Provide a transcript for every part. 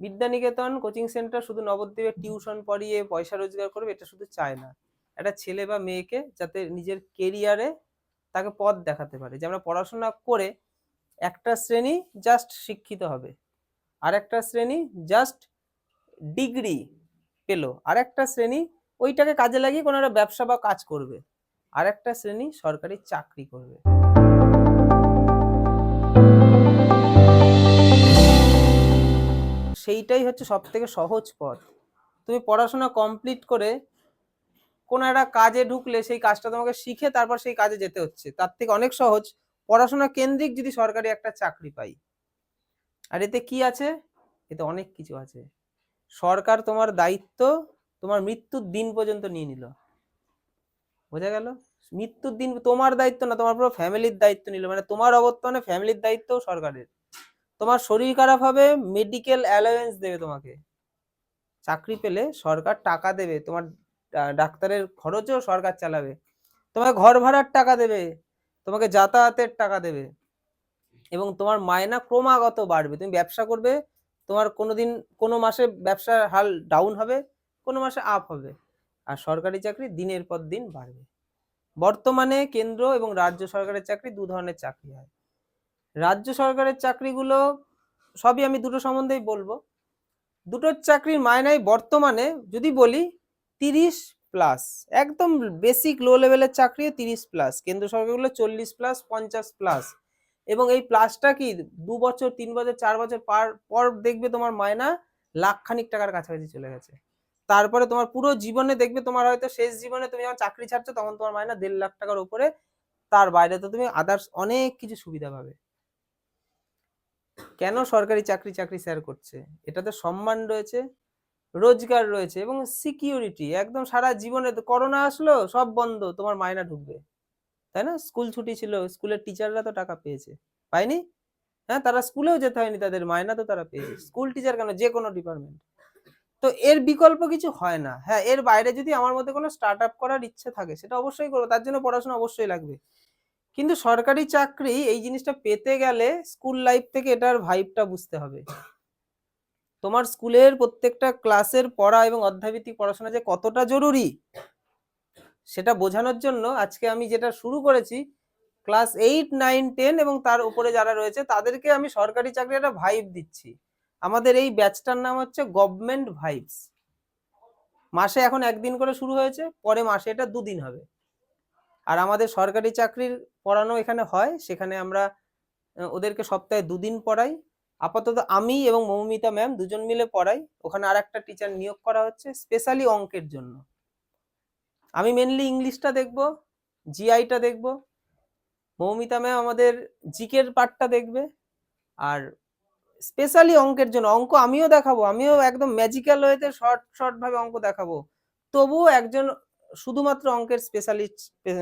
Vidyaniketan coaching centre শুধু নবদ্বীপে tuition পড়িয়ে পয়সা রোজগার করবে, এটা শুধু চায় না। একটা ছেলে বা মেয়েকে যাতে নিজের কেরিয়ারে তাকে পথ দেখাতে পারে। যে আমরা পড়াশোনা করে একটা শ্রেণি জাস্ট শিক্ষিত হবে, আর একটা শ্রেণি জাস্ট ডিগ্রি পেল, আর একটা শ্রেণি ওইটাকে কাজে লাগিয়ে কোনো একটা ব্যবসা বা কাজ করবে, আর একটা শ্রেণি সরকারি চাকরি করবে। সেইটাই হচ্ছে সব থেকে সহজ পথ। তুমি পড়াশোনা কমপ্লিট করে কোনো একটা কাজে ঢুকলে সেই কাজটা তোমাকে শিখে তারপর সেই কাজে যেতে হচ্ছে। তার থেকে অনেক সহজ। পড়াশোনা কেন্দ্রিক যদি সরকারি একটা চাকরি পাই। আর এতে কি আছে? এতে অনেক কিছু আছে। সরকার তোমার দায়িত্ব তোমার মৃত্যুর দিন পর্যন্ত নিয়ে নিল। বোঝা গেল? মৃত্যুর দিন তোমার দায়িত্ব না, তোমার পুরো ফ্যামিলির দায়িত্ব নিল। মানে তোমার অবর্তমানে ফ্যামিলির দায়িত্ব সরকারের। তোমার শরীর খারাপ হবে মেডিকেল অ্যালাওয়েন্স দেবে তোমাকে। চাকরি পেলে সরকার টাকা দেবে, তোমার ডাক্তারের খরচও সরকার চালাবে। তোমাকে ঘর ভাড়ার টাকা দেবে, তোমাকে যাতায়াতের টাকা দেবে। এবং তোমার মায়না ক্রমাগত বাড়বে। তুমি ব্যবসা করবে, তোমার কোনোদিন, কোনো মাসে ব্যবসার হাল ডাউন হবে, কোনো মাসে আপ হবে। আর সরকারি চাকরি দিনের পর দিন বাড়বে। বর্তমানে কেন্দ্র এবং রাজ্য সরকারের চাকরি দু ধরনের চাকরি হয়। রাজ্য সরকারের চাকরিগুলো সবই আমি দুটো সম্বন্ধেই বলব। দুটোর চাকরির মায়নাই বর্তমানে যদি বলি তিরিশ প্লাস একদম বেসিক লো লেভেলের চাকরিও তিরিশ প্লাস কেন্দ্র সরকারগুলো চল্লিশ প্লাস পঞ্চাশ প্লাস এবং এই প্লাসটা কি দু বছর, তিন বছর, চার বছর পার, পর দেখবে তোমার মায়না লাখ খানিক টাকার কাছাকাছি চলে গেছে। তারপরে তোমার পুরো জীবনে দেখবে তোমার হয়তো শেষ জীবনে তুমি যখন চাকরি ছাড়ছো তখন তোমার মায়না দেড় লাখ টাকার উপরে, তার বাইরে তো তুমি আদার্স অনেক কিছু সুবিধা পাবে। কেন সরকারি চাকরি চাকরি স্যার করছে? এটাতে সম্মান রয়েছে, রোজগার রয়েছে এবং সিকিউরিটি একদম সারা জীবনে করোনা আসলো, সব বন্ধ, তোমার মায়না ঢুকবে। তাই না? স্কুল ছুটি ছিল, স্কুলের টিচাররা তো টাকা পেয়েছে। পায়নি? হ্যাঁ তারা স্কুলেও যেতে হয়নি, তাদের মায়না তো তারা পেয়েছে। স্কুল টিচার কেন? যে কোনো ডিপার্টমেন্ট তো এর বিকল্প কিছু হয় না। হ্যাঁ এর বাইরে যদি আমার মধ্যে কোনো স্টার্ট আপ করার ইচ্ছে থাকে, সেটা অবশ্যই করব। তার জন্য পড়াশোনা অবশ্যই লাগবে। কিন্তু সরকারি চাকরি এই জিনিসটা পেতে গেলে স্কুল লাইফ থেকে এটার ভাইবটা বুঝতে হবে। তোমার স্কুলের প্রত্যেকটা ক্লাসের পড়া এবং অধ্যায়ভিত্তিক পড়াশোনা যে কতটা জরুরি, সেটা বোঝানোর জন্য আজকে আমি যেটা শুরু করেছি ক্লাস এইট নাইন টেন এবং তার উপরে যারা রয়েছে তাদেরকে আমি সরকারি চাকরি একটা ভাইব দিচ্ছি। আমাদের এই ব্যাচটার নাম হচ্ছে গভর্নমেন্ট ভাইবস মাসে এখন একদিন করে শুরু হয়েছে, পরে মাসে এটা দুদিন হবে। আর আমাদের সরকারি চাকরির পড়ানো এখানে হয়, সেখানে আমরা ওদেরকে সপ্তাহে দুদিন পড়াই। আপাতত আমি এবং মৌমিতা ম্যাম দুজন মিলে পড়াই। ওখানে আর একটা টিচার নিয়োগ করা হচ্ছে স্পেশালি অঙ্কের জন্য। আমি মেনলি ইংলিশটা দেখব জিআইটা দেখব, মৌমিতা ম্যাম আমাদের জিকের পার্টটা দেখবে, আর স্পেশালি অঙ্কের জন্য অঙ্ক আমিও দেখাবো, আমিও একদম ম্যাজিক্যাল ওয়েতে শর্ট শর্ট ভাবে অঙ্ক দেখাবো। তবুও একজন শুধুমাত্র অঙ্কের স্পেশালিস্ট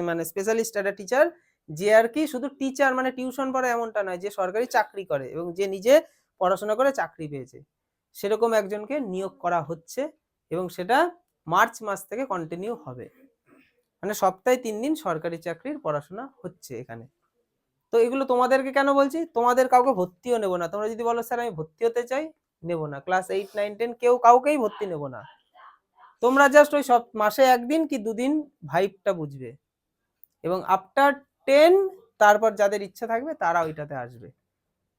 মানে স্পেশালিস্ট একটা টিচার যে আর কি শুধু টিচার মানে টিউশন পড়ে এমনটা নয়, যে সরকারি চাকরি করে এবং যে নিজে পড়াশোনা করে চাকরি পেয়েছে। সেরকম একজনকে নিয়োগ করা হচ্ছে এবং সেটা মার্চ মাস থেকে কন্টিনিউ হবে। মানে সপ্তাহে তিন দিন সরকারি চাকরির পড়াশোনা হচ্ছে এখানে। তো এগুলো তোমাদেরকে কেন বলছি? তোমাদের কাউকে ভর্তিও নেব না। তোমরা যদি বলো, স্যার, আমি ভর্তি হতে চাই? নেব না। ক্লাস এইট নাইন টেন কেউ কাউকেই ভর্তি নেব না। তোমরা জাস্ট ওই সব মাসে একদিন কি দুদিন ভাইবটা বুঝবে। এবং আফটার টেন তারপর যাদের ইচ্ছা থাকবে তারা ওইটাতে আসবে।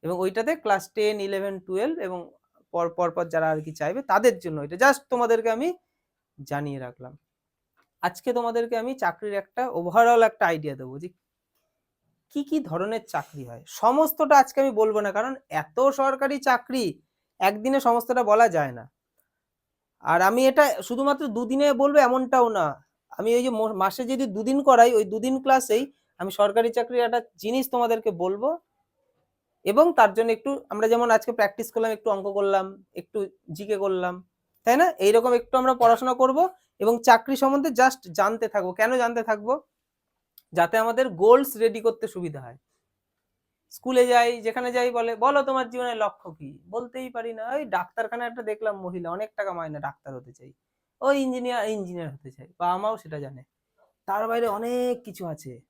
এবং ওইটাতে ক্লাস টেন ইলেভেন টুয়েলভ এবং পর পর পর যারা আর কি চাইবে তাদের জন্য এটা জাস্ট তোমাদেরকে আমি জানিয়ে রাখলাম। আজকে তোমাদেরকে আমি চাকরির একটা ওভারঅল একটা আইডিয়া দেবো যে কি কি ধরনের চাকরি হয়। সমস্তটা আজকে আমি বলব না, কারণ এত সরকারি চাকরি একদিনে সমস্তটা বলা যায় না। আর আমি এটা শুধুমাত্র দুদিনে বলব এমনটাও না। আমি ওই যে মাসে যদি দুদিন করাই, ওই দুদিন ক্লাসেই আমি সরকারি চাকরির একটা জিনিস তোমাদেরকে বলব। এবং তার জন্য একটু, আমরা যেমন আজকে প্র্যাকটিস করলাম, একটু অঙ্ক করলাম, একটু জিকে করলাম, তাই না? এইরকম একটু আমরা পড়াশোনা করব এবং চাকরি সম্বন্ধে জাস্ট জানতে থাকব। কেন জানতে থাকব? যাতে আমাদের গোলস রেডি করতে সুবিধা হয়। স্কুলে যাই, যেখানে যাই বলে, বলো তোমার জীবনের লক্ষ্য কি? বলতেই পারি না। ওই ডাক্তারখানা একটা দেখলাম মহিলা, অনেক টাকা মাইনে ডাক্তার হতে চাই। ওই ইঞ্জিনিয়ার ইঞ্জিনিয়ার হতে চাই। বাবা মাও সেটা জানে। তার বাইরে অনেক কিছু আছে।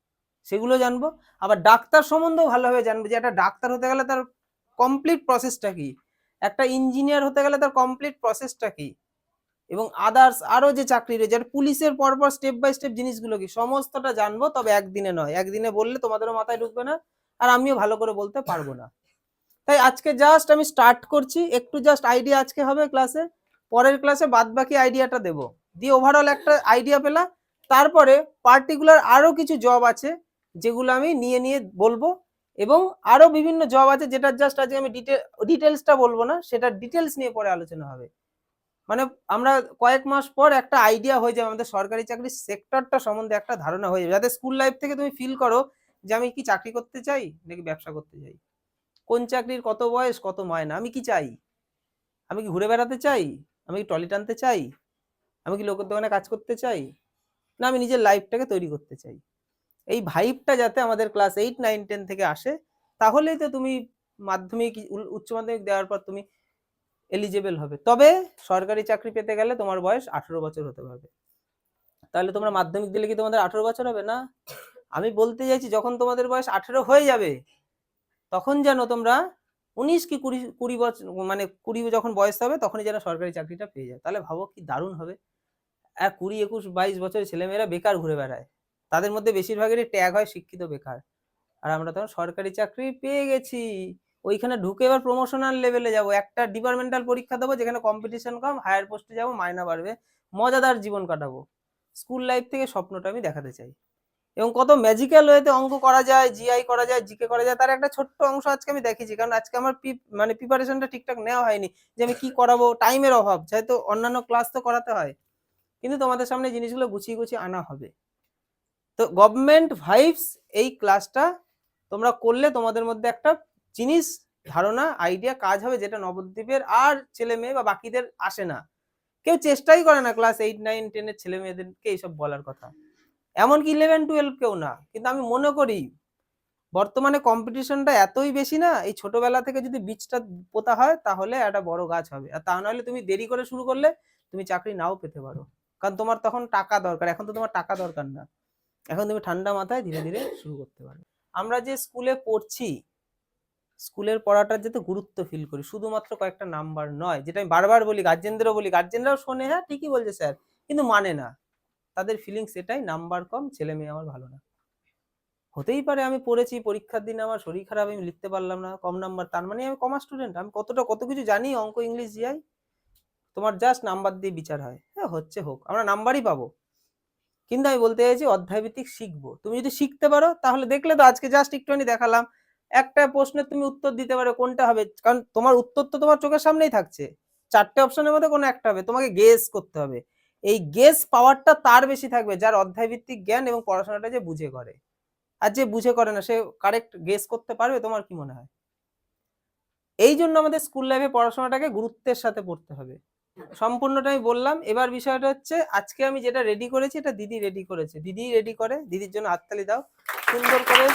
সেগুলো জানব। আবার ডাক্তার সম্বন্ধেও ভালোভাবে জানব যে একটা ডাক্তার হতে গেলে তার কমপ্লিট প্রসেসটা কি? একটা ইঞ্জিনিয়ার হতে গেলে তার কমপ্লিট প্রসেসটা কি? এবং আদার্স আরও যে চাকরি রয়েছে, আর পুলিশের পরপর স্টেপ বাই স্টেপ জিনিসগুলো কি? সমস্তটা জানব, তবে একদিনে নয়। একদিনে বললে তোমাদেরও মাথায় ঢুকবে না। আর আমিও ভালো করে বলতে পারব না। তাই আজকে জাস্ট আমি স্টার্ট করছি, একটু জাস্ট আইডিয়া আজকে হবে ক্লাসে পরের ক্লাসে বাদ বাকি আইডিয়াটা দেবো। দিয়ে ওভারঅল একটা আইডিয়া পেলা তারপরে পার্টিকুলার আরও কিছু জব আছে, যেগুলো আমি নিয়ে নিয়ে বলব এবং আরও বিভিন্ন জব আছে যেটা জাস্ট আজকে আমি ডিটেল ডিটেলসটা বলব না সেটা ডিটেলস নিয়ে পরে আলোচনা হবে। মানে আমরা কয়েক মাস পর একটা আইডিয়া হয়ে যাবে, আমাদের সরকারি চাকরির সেক্টরটা সম্বন্ধে একটা ধারণা হয়ে যাবে। যাতে স্কুল লাইফ থেকে তুমি ফিল করো যে আমি কি চাকরি করতে চাই নাকি ব্যবসা করতে চাই? কোন চাকরির কত বয়স, কত মায়না? আমি কি চাই? আমি কি ঘুরে বেড়াতে চাই? আমি কি ট্রলি টানতে চাই? আমি কি লোকের দোকানে কাজ করতে চাই? না, আমি নিজের লাইফটাকে তৈরি করতে চাই। এই ভাইবটা যাতে আমাদের ক্লাস এইট, নাইন, টেন থেকে আসে, তাহলেই তো তুমি মাধ্যমিক উচ্চ মাধ্যমিক দেওয়ার পর তুমি এলিজেবল হবে। তবে সরকারি চাকরি পেতে গেলে তোমার বয়স আঠেরো বছর হতে হবে। তাহলে তোমরা মাধ্যমিক দিলে কি তোমাদের আঠেরো বছর হবে না? আমি বলতে চাইছি, যখন তোমাদের বয়স আঠেরো হয়ে যাবে, তখন যেন তোমরা উনিশ কি কুড়ি কুড়ি বছর মানে কুড়ি যখন বয়স হবে, তখনই যেন সরকারি চাকরিটা পেয়ে যায় তাহলে ভাবো কি দারুণ হবে। এক কুড়ি, একুশ, বাইশ বছরের ছেলেমেয়েরা বেকার ঘুরে বেড়ায়। তাদের মধ্যে বেশিরভাগেরই ট্যাগ হয় শিক্ষিত বেকার। আর আমরা তখন সরকারি চাকরি পেয়ে গেছি। ওইখানে ঢুকে এবার প্রমোশনাল লেভেলে যাব। একটা ডিপার্টমেন্টাল পরীক্ষা দেবো, যেখানে কম্পিটিশন কম হায়ার পোস্টে যাব মায়না বাড়বে, মজাদার জীবন কাটাবো। স্কুল লাইফ থেকে স্বপ্নটা আমি দেখাতে চাই। এবং কত ম্যাজিক্যাল ওয়েতে অঙ্ক করা যায় জিআই করা যায় জিকে করা যায়, তার একটা ছোট্ট অংশ আজকে আমি দেখেছি, কারণ আজকে আমার মানে প্রিপারেশনটা ঠিকঠাক নেওয়া হয়নি যে আমি কি করাবো টাইমের অভাব, যেহেতু অন্যান্য ক্লাস তো করাতে হয়। কিন্তু তোমাদের সামনে জিনিসগুলো গুছিয়ে গুছিয়ে আনা হবে। তো গভর্নমেন্ট ভাইবস এই ক্লাসটা তোমরা করলে তোমাদের মধ্যে একটা জিনিস, ধারণা আইডিয়া কাজ হবে যেটা নবদ্বীপের আর ছেলে মেয়ে বা বাকিদের আসে না। কেউ চেষ্টাই করে না ক্লাস এইট নাইন টেনের ছেলে মেয়েদেরকে এইসব বলার কথা। এমনকি ইলেভেন টুয়েলভ কেউ না। কিন্তু আমি মনে করি, বর্তমানে কম্পিটিশনটা এতই বেশি না, এই ছোটবেলা থেকে যদি বীজটা পোতা হয়, তাহলে একটা বড় গাছ হবে। আর তা নাহলে তুমি দেরি করে শুরু করলে, তুমি চাকরি নাও পেতে পারো। কারণ তোমার তখন টাকা দরকার, এখন তো তোমার টাকা দরকার না। এখন তুমি ঠান্ডা মাথায় ধীরে ধীরে শুরু করতে পারো। আমরা যে স্কুলে পড়ছি স্কুলের পড়াটার যাতে গুরুত্ব ফিল করি। শুধুমাত্র কয়েকটা নাম্বার নয়, যেটা আমি বারবার বলি গার্জেনদেরও বলি। গার্জেনরাও শোনে হ্যাঁ ঠিকই বলছে স্যার কিন্তু মানে না। তাদের ফিলিংস এটাই নাম্বার কম, ছেলে মেয়ে আমার ভালো না। হতেই পারে আমি পড়েছি, পরীক্ষার দিন আমার শরীর খারাপ, আমি লিখতে পারলাম না, কম নাম্বার তার মানে আমি কমার্স স্টুডেন্ট আমি কতটা, কত কিছু জানি, অঙ্ক ইংলিশ জিআই, তোমার জাস্ট নাম্বার দিয়ে বিচার হয়। হ্যাঁ হচ্ছে হোক, আমরা নাম্বারই পাবো। কিন্তু আমি বলতে চাইছি, অধ্যায়ভিত্তিক শিখব। তুমি যদি শিখতে পারো, তাহলে দেখলে তো আজকে জাস্ট একটুখানি দেখালাম। একটা প্রশ্নের তুমি উত্তর দিতে পারো, কোনটা হবে? কারণ তোমার উত্তর তো তোমার চোখের সামনেই থাকছে। চারটে অপশনের মধ্যে কোনো একটা হবে, তোমাকে গেস করতে হবে। এই গেস পাওয়ারটা তার বেশি থাকবে, যার অধ্যায়ভিত্তিক জ্ঞান এবং পড়াশোনাটা যে বুঝে করে। আর যে বুঝে করে না, সে কারেক্ট গেস করতে পারবে, তোমার কি মনে হয়? এই জন্য আমাদের স্কুল লাইফে পড়াশোনাটাকে গুরুত্বের সাথে পড়তে হবে। সম্পূর্ণটা আমি বললাম, এবার বিষয়টা হচ্ছে, আজকে আমি যেটা রেডি করেছি, এটা দিদি রেডি করেছে। দিদি রেডি করে, দিদির জন্য হাততালি দাও। সুন্দর করে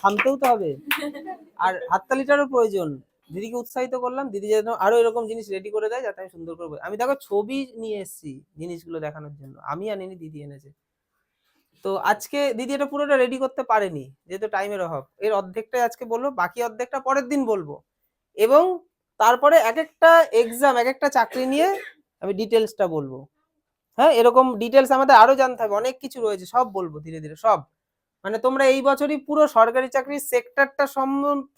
থামতেও তো হবে। আর হাততালিটারও প্রয়োজন। দিদিকে উৎসাহিত করলাম, দিদি যেন আরও এরকম জিনিস রেডি করে দেয় যাতে আমি সুন্দর করে। আমি দেখো ছবি নিয়ে এসেছি জিনিসগুলো দেখানোর জন্য। আমি আনিনি দিদি এনেছে। তো আজকে দিদি এটা পুরোটা রেডি করতে পারেনি, যেহেতু টাইমের অভাব। এর অর্ধেকটাই আজকে বলব বাকি অর্ধেকটা পরের দিন বলব। এবং তারপরে এক একটা এক্সাম এক একটা চাকরি নিয়ে আমি ডিটেলসটা বলব। হ্যাঁ এরকম ডিটেলস আমাদের আরও জানতে হবে। অনেক কিছু রয়েছে, সব বলব ধীরে ধীরে, সব। মানে তোমরা এই বছরই পুরো সরকারি চাকরির সেক্টরটা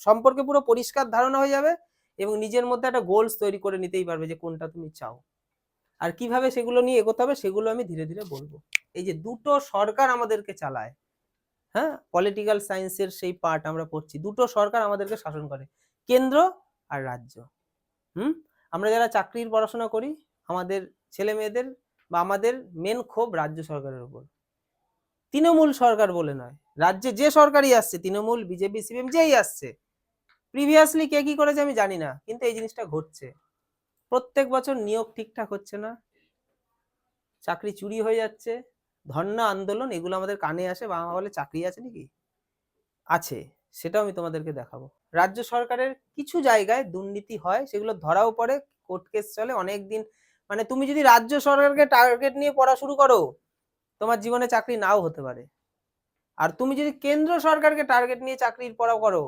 সম্পর্কে পুরো পরিষ্কার ধারণা হয়ে যাবে এবং নিজের মধ্যে একটা গোলস তৈরি করে নিতেই পারবে যে কোনটা তুমি চাও। আর কীভাবে সেগুলো নিয়ে এগোতে হবে সেগুলো আমি ধীরে ধীরে বলব। এই যে দুটো সরকার আমাদেরকে চালায় হ্যাঁ? পলিটিক্যাল সায়েন্সের সেই পার্ট আমরা পড়ছি। দুটো সরকার আমাদেরকে শাসন করে, কেন্দ্র আর রাজ্য। হুম? আমরা যারা চাকরির পড়াশোনা করি, আমাদের ছেলে মেয়েদের বা আমাদের মেন ক্ষোভ রাজ্য সরকারের উপর। তৃণমূল সরকার বলে নয়। রাজ্যে যে সরকারই আসছে, তৃণমূল, বিজেপি, সিপিএম, যেই আসছে প্রিভিয়াসলি কে কি করেছে আমি জানি না, কিন্তু এই জিনিসটা ঘটছে। প্রত্যেক বছর নিয়োগ ঠিকঠাক হচ্ছে না, চাকরি চুরি হয়ে যাচ্ছে ধর্ণা আন্দোলন, এগুলো আমাদের কানে আসে বাবা বলে চাকরি আছে নাকি? আছে, সেটাও আমি তোমাদেরকে দেখাবো। রাজ্য সরকারের কিছু জায়গায় দুর্নীতি হয়, সেগুলো ধরাও পড়ে, কোর্ট কেস চলে অনেক দিন মানে তুমি যদি রাজ্য সরকারকে টার্গেট নিয়ে পড়া শুরু করো তোমার জীবনে চাকরি নাও হতে পারে। আর তুমি যদি কেন্দ্র সরকারকে টার্গেট নিয়ে চাকরির পড়া করো,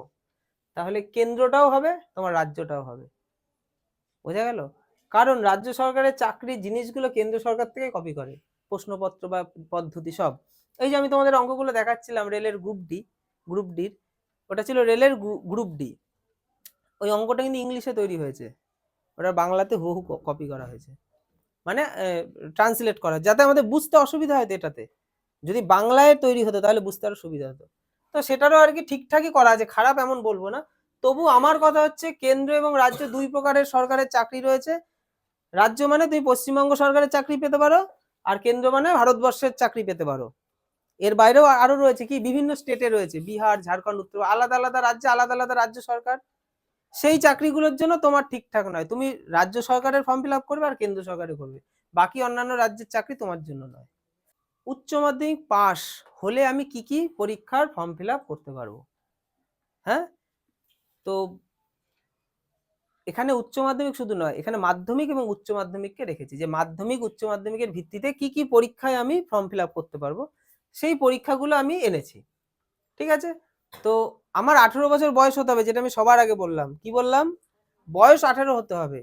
তাহলে কেন্দ্রটাও হবে, তোমার রাজ্যটাও হবে। বোঝা গেল? কারণ রাজ্য সরকারের চাকরির জিনিসগুলো কেন্দ্র সরকার থেকে কপি করে। প্রশ্নপত্র বা পদ্ধতি সব। এই যে আমি তোমাদের অঙ্কগুলো দেখাচ্ছিলাম রেলের গ্রুপ ডি গ্রুপ ডির ওটা ছিল রেলের গ্রুপ ডি ওই অঙ্কটা কিন্তু ইংলিশে তৈরি হয়েছে। ওটা বাংলাতে হু হু কপি করা হয়েছে। মানে ট্রান্সলেট করা। যাতে আমাদের বুঝতে অসুবিধা হয় এটাতে। যদি বাংলায় তৈরি হতো, তাহলে বুঝতে আরও সুবিধা হতো। তো সেটারও আর কি ঠিকঠাকই করা আছে, খারাপ এমন বলব না। তবু আমার কথা হচ্ছে, কেন্দ্র এবং রাজ্য দুই প্রকারের সরকারের চাকরি রয়েছে। রাজ্য মানে তুমি পশ্চিমবঙ্গ সরকারের চাকরি পেতে পারো, আর কেন্দ্র মানে ভারতবর্ষের চাকরি পেতে পারো। এর বাইরেও আরও রয়েছে কি, বিভিন্ন স্টেটে রয়েছে। বিহার, ঝাড়খণ্ড, উত্তর, আলাদা আলাদা রাজ্যে আলাদা আলাদা রাজ্য সরকার। সেই চাকরিগুলোর জন্য তোমার ঠিকঠাক নয়। তুমি রাজ্য সরকারের ফর্ম ফিল আপ করবে আর কেন্দ্র সরকারে করবে। বাকি অন্যান্য রাজ্যের চাকরি তোমার জন্য নয়। উচ্চ মাধ্যমিক পাস হলে আমি কি কি পরীক্ষার ফর্ম ফিল আপ করতে পারব? হ্যাঁ? তো এখানে উচ্চ মাধ্যমিক শুধু নয়, এখানে মাধ্যমিক এবং উচ্চ মাধ্যমিককে রেখেছি। যে মাধ্যমিক, উচ্চ মাধ্যমিকের ভিত্তিতে কি কি পরীক্ষায় আমি ফর্ম ফিল আপ করতে পারব, সেই পরীক্ষাগুলো আমি এনেছি। ঠিক আছে? তো আমার আঠেরো বছর বয়স হতে হবে, যেটা আমি সবার আগে বললাম। কি বললাম? বয়স আঠেরো হতে হবে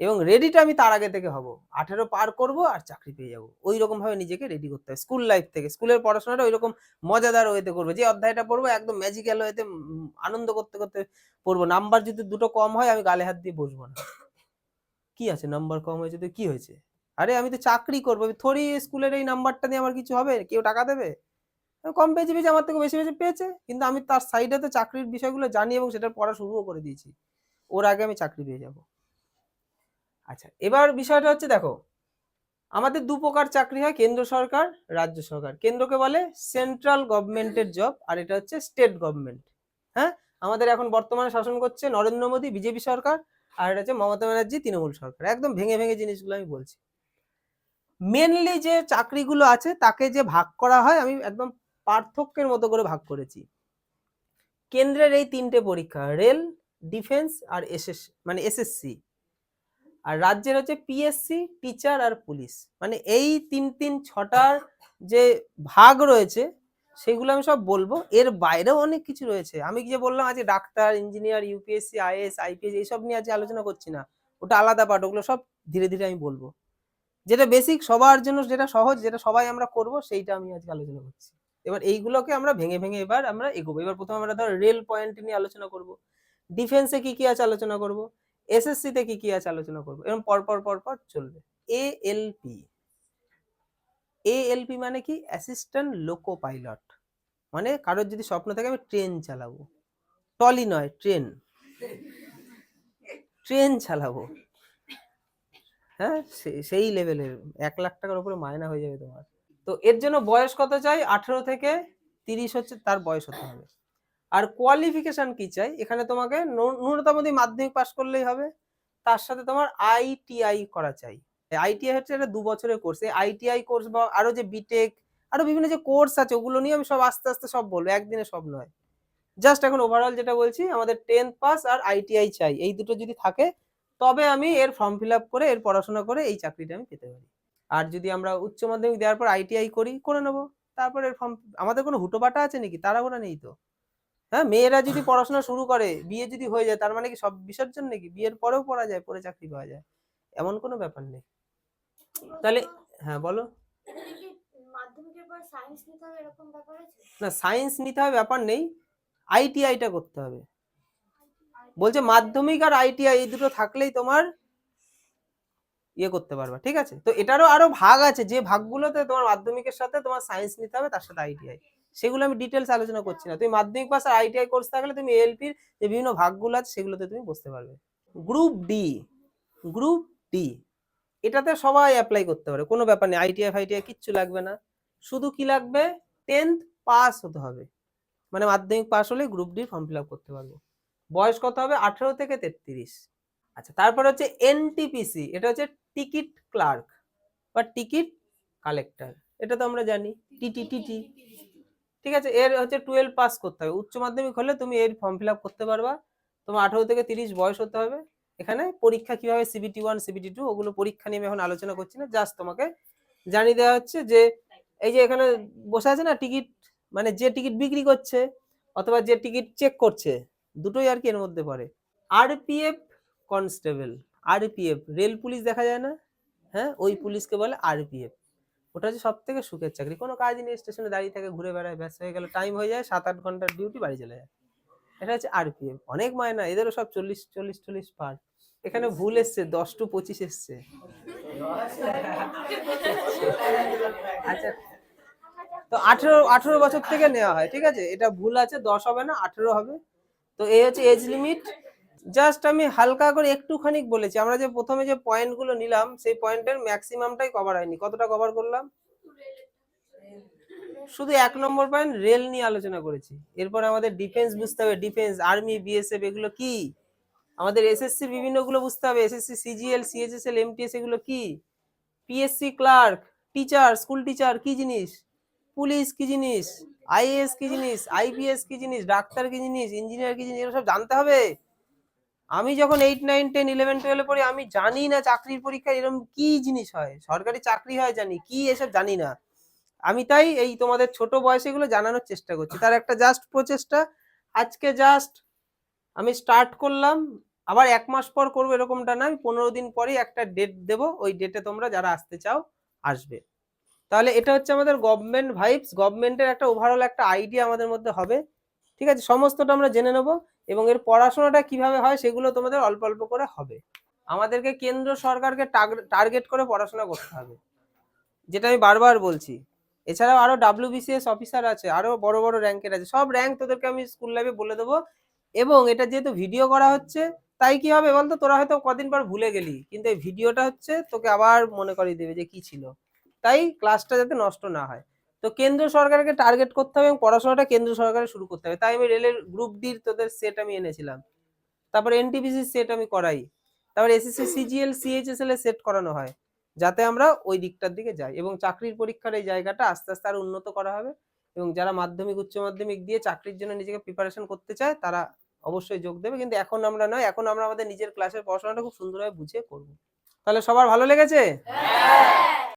এবং রেডিটা আমি তার আগে থেকে হব। আঠেরো পার করব আর চাকরি পেয়ে যাব। ওই রকম ভাবে নিজেকে রেডি করতে হবে। স্কুল লাইফ থেকে স্কুলের পড়াশোনাটা ওই রকম মজাদার ওয়েতে করব। যে অধ্যায়টা পড়ব, একদম ম্যাজিক্যাল ওয়েতে আনন্দ করতে করতে পড়ব। নাম্বার যদি দুটো কম হয়, আমি গালে হাত দিয়ে বসবো না। কি আছে নাম্বার কম হয়েছে তো কি হয়েছে? আরে আমি তো চাকরি করব। থরি স্কুলের এই নাম্বারটা দিয়ে আমার কিছু হবে? কেউ টাকা দেবে? কম পেয়েছে পেয়েছে, আমার থেকে বেশি বেশি পেয়েছে। কিন্তু আমি তার সাইডে তো চাকরির বিষয়গুলো জানি এবং সেটা পড়া শুরুও করে দিয়েছি। ওর আগে আমি চাকরি পেয়ে যাব। আচ্ছা এবার বিষয়টা হচ্ছে দেখো, আমাদের দু প্রকার চাকরি হয়, কেন্দ্র সরকার, রাজ্য সরকার। কেন্দ্রকে বলে সেন্ট্রাল গভর্নমেন্টের জব আর এটা হচ্ছে স্টেট গভর্নমেন্ট হ্যাঁ? আমাদের এখন বর্তমানে শাসন করছে নরেন্দ্র মোদী, বিজেপি সরকার, আর এটা হচ্ছে মমতা ব্যানার্জি, তৃণমূল সরকার। একদম ভেঙে ভেঙে জিনিসগুলো আমি বলছি। মেনলি যে চাকরিগুলো আছে, তাকে যে ভাগ করা হয়, আমি একদম পার্থক্যের মতো করে ভাগ করেছি। কেন্দ্রের এই তিনটে পরীক্ষা, রেল, ডিফেন্স আর এসএস মানে এসএসসি। আর রাজ্যের হচ্ছে পিএসসি, টিচার আর পুলিশ। মানে এই তিন তিন, ছটার যে ভাগ রয়েছে, সেগুলো আমি সব বলব। এর বাইরেও অনেক কিছু রয়েছে। আমি যে বললাম আজকে doctor, engineer, UPSC IS IPS, এইসব নিয়ে আজকে আলোচনা করছি না। ওটা আলাদা পার্ট, ওগুলো সব ধীরে ধীরে আমি বলব। যেটা বেসিক সবার জন্য, যেটা সহজ, যেটা সবাই আমরা করব, সেইটা আমি আজকে আলোচনা করছি। এবার এইগুলোকে আমরা ভেঙে ভেঙে এবার আমরা এগোবো। এবার প্রথমে আমরা ধর রেল পয়েন্ট নিয়ে আলোচনা করব। ডিফেন্সে কি কি আছে আলোচনা করব? এসএসসি তে কি কি আছে আলোচনা করব? এরকম পরপর পরপর চলবে। এএলপি এএলপি মানে কি? অ্যাসিস্ট্যান্ট লোকো পাইলট মানে কারোর যদি স্বপ্ন থাকে আমি ট্রেন চালাবো। টলি নয় ট্রেন ট্রেন চালাবো। হ্যাঁ সেই লেভেলের এক লাখ টাকার উপরে মায়না হয়ে যাবে তোমার। তো এর জন্য বয়স কত চাই? আঠেরো থেকে তিরিশ হচ্ছে তার বয়স হতে হবে। আর কোয়ালিফিকেশন কি চাই? এখানে তোমাকে ন্যূনতম মাধ্যমিক পাশ করলেই হবে, তার সাথে তোমার আইটিআই করা চাই। আইটিআই হচ্ছে একটা দু বছরের কোর্স এই আইটিআই কোর্স বা আরও যে বিটেক আরও বিভিন্ন যে কোর্স আছে, ওগুলো নিয়ে আমি সব আস্তে আস্তে সব বলব। একদিনে সব নয়। জাস্ট এখন ওভারঅল যেটা বলছি, আমাদের টেন্থ পাস আর আইটিআই চাই। এই দুটো যদি থাকে, তবে আমি এর ফর্ম ফিল আপ করে, এর পড়াশোনা করে এই চাকরিটা আমি পেতে পারি। আর যদি আমরা উচ্চ মাধ্যমিক দেওয়ার পর আইটিআই করি করে নেব। তারপর ফর্ম আমাদের কোনো হুটোপাটা আছে নাকি? তারা ওরা নেই তো। হ্যাঁ মেয়েরা যদি পড়াশোনা শুরু করে বিয়ে যদি হয়ে যায় তার মানে কি সব বিসর্জন নাকি? বিয়ের পরেও পড়া যায় পরে চাকরি পাওয়া যায়। এমন কোনো ব্যাপার নেই। তাহলে হ্যাঁ বলো। না সায়েন্স নিতে হবে ব্যাপার নেই। আইটিআইটা করতে হবে। বলছে মাধ্যমিক আর আইটিআই এই দুটো থাকলেই তোমার ইয়ে করতে পারবা, ঠিক আছে? তো এটারও আরও ভাগ আছে, যে ভাগগুলোতে তোমার মাধ্যমিকের সাথে তোমার সায়েন্স নিতে হবে, তার সাথে আইটিআই সেগুলো আমি ডিটেলস আলোচনা করছি না। তুমি মাধ্যমিক পাস আর আইটিআই কোর্স থাকলে তুমি এলপির যে বিভিন্ন ভাগগুলো আছে, সেগুলোতে তুমি বসতে পারবে। গ্রুপ ডি গ্রুপ ডি এটাতে সবাই অ্যাপ্লাই করতে পারে কোনো ব্যাপার নেই। আইটিআই ফাইটিআই কিচ্ছু লাগবে না। শুধু কি লাগবে? টেন্থ পাস হতে হবে। মানে মাধ্যমিক পাস হলে group D form fill up করতে পারবে। বয়স কত হবে? আঠেরো থেকে তেত্রিশ। আচ্ছা তারপর হচ্ছে এনটিপিসি এটা হচ্ছে টিকিট ক্লার্ক বা টিকিট কালেক্টর, এটা তো আমরা জানি। টিটি টিটি ঠিক আছে, এর হচ্ছে টুয়েলভ পাস করতে হবে। উচ্চ মাধ্যমিক হলে তুমি এর ফর্ম ফিল আপ করতে পারবা। তোমার আঠারো থেকে তিরিশ বয়স হতে হবে। এখানে পরীক্ষা কীভাবে সিবিটি ওয়ান সিবিটি টু ওগুলো পরীক্ষা নিয়ে এখন আলোচনা করছি না। জাস্ট তোমাকে জানিয়ে দেওয়া হচ্ছে যে, এই যে এখানে বসে আছে না টিকিট মানে যে টিকিট বিক্রি করছে অথবা যে টিকিট চেক করছে, দুটোই আর কি এর মধ্যে পড়ে। RPF constable RPF rail police দেখা যায় না? হ্যাঁ? ওই পুলিশকে বলে আরপিএফ ওটা হচ্ছে সব থেকে সুখের চাকরি। কোনো কাজ নেই স্টেশনে দাঁড়িয়ে থাকে ঘুরে বেড়ায় ব্যস্ত হয়ে গেল টাইম হয়ে যায় সাত আট ঘণ্টার ডিউটি বাড়ি চলে যায়। এটা হচ্ছে আরপিএফ অনেক মায়না এদেরও সব চল্লিশ চল্লিশ চল্লিশ পার। এখানে ভুল এসছে দশ টু পঁচিশ এসছে। আচ্ছা তো আঠেরো আঠেরো বছর থেকে নেওয়া হয় ঠিক আছে? এটা ভুল আছে দশ হবে না আঠেরো হবে। তো এই হচ্ছে এজ লিমিট জাস্ট আমি হালকা করে একটুখানি বলেছি। আমরা যে প্রথমে যে পয়েন্টগুলো নিলাম, সেই পয়েন্টের ম্যাক্সিমামটাই কভার হয়নি। কতটা কভার করলাম? শুধু এক নম্বর পয়েন্ট রেল নিয়ে আলোচনা করেছি। এরপর আমাদের ডিফেন্স বুঝতে হবে। ডিফেন্স আর্মি বিএসএফ এগুলো কি? আমাদের এসএসসি বিভিন্নগুলো বুঝতে হবে। এসএসসি সিজিএল সিএইচএসএল এমটিএস এগুলো কি? PSC clerk teacher school teacher কি জিনিস? পুলিশ কি জিনিস? আইএএস কি জিনিস? আইপিএস কি জিনিস? ডাক্তার কি জিনিস? ইঞ্জিনিয়ার কি জিনিস? এগুলো সব জানতে হবে। আমি যখন এইট নাইন টেন ইলেভেন টুয়েলভে পড়ি, আমি জানি না চাকরির পরীক্ষা এরকম কি জিনিস হয়। সরকারি চাকরি হয় জানি, কি এসব জানি না। আমি তাই এই তোমাদের ছোট বয়সে এগুলো জানানোর চেষ্টা করছি। তার একটা জাস্ট প্রচেষ্টা। আজকে জাস্ট আমি স্টার্ট করলাম। আবার এক মাস পর করব এরকমটা না। আমি পনেরো দিন পরেই একটা ডেট দেবো। ওই ডেটে তোমরা যারা আসতে চাও, আসবে। তাহলে এটা হচ্ছে আমাদের গভর্নমেন্ট ভাইবস গভর্নমেন্টের একটা ওভারঅল একটা আইডিয়া আমাদের মধ্যে হবে। ঠিক আছে? সমস্তটা আমরা জেনে নেব এবং এর পড়াশোনাটা কীভাবে হয় সেগুলো তোমাদের অল্প অল্প করে হবে। আমাদেরকে কেন্দ্র সরকারকে টার্গেট করে পড়াশোনা করতে হবে। যেটা আমি বারবার বলছি। এছাড়াও আরও ডাব্লিউবিসিএস অফিসার আছে, আরও বড় বড় র্যাঙ্কের আছে, সব র্যাঙ্ক তোদেরকে আমি স্কুল লাইফে বলে দেবো। এবং এটা যেহেতু ভিডিও করা হচ্ছে, তাই কি হবে বলতো? তোরা হয়তো কদিন পর ভুলে গেলি, কিন্তু এই ভিডিওটা হচ্ছে তোকে আবার মনে করিয়ে দেবে যে কি ছিল। তাই ক্লাসটা যাতে নষ্ট না হয়। তো কেন্দ্র সরকারকে টার্গেট করতে হবে এবং পড়াশোনাটা কেন্দ্র সরকারে শুরু করতে হবে। তাই আমি রেলের গ্রুপ ডির তোদের সেট আমি এনেছিলাম। তারপর এনটিপিসির সেট আমি করাই। তারপর এসএসসি সিজিএল সিএইচএসএল এর সেট করানো হয়, যাতে আমরা ওই দিকটার দিকে যাই এবং চাকরির পরীক্ষার এই জায়গাটা আস্তে আস্তে আরও উন্নত করা হবে এবং যারা মাধ্যমিক, উচ্চ মাধ্যমিক দিয়ে চাকরির জন্য নিজেকে প্রিপারেশন করতে চায়, তারা অবশ্যই যোগ দেবে। কিন্তু এখন আমরা নয়, এখন আমরা আমাদের নিজের ক্লাসের পড়াশোনাটা খুব সুন্দরভাবে বুঝিয়ে করব। তাহলে সবার ভালো লেগেছে?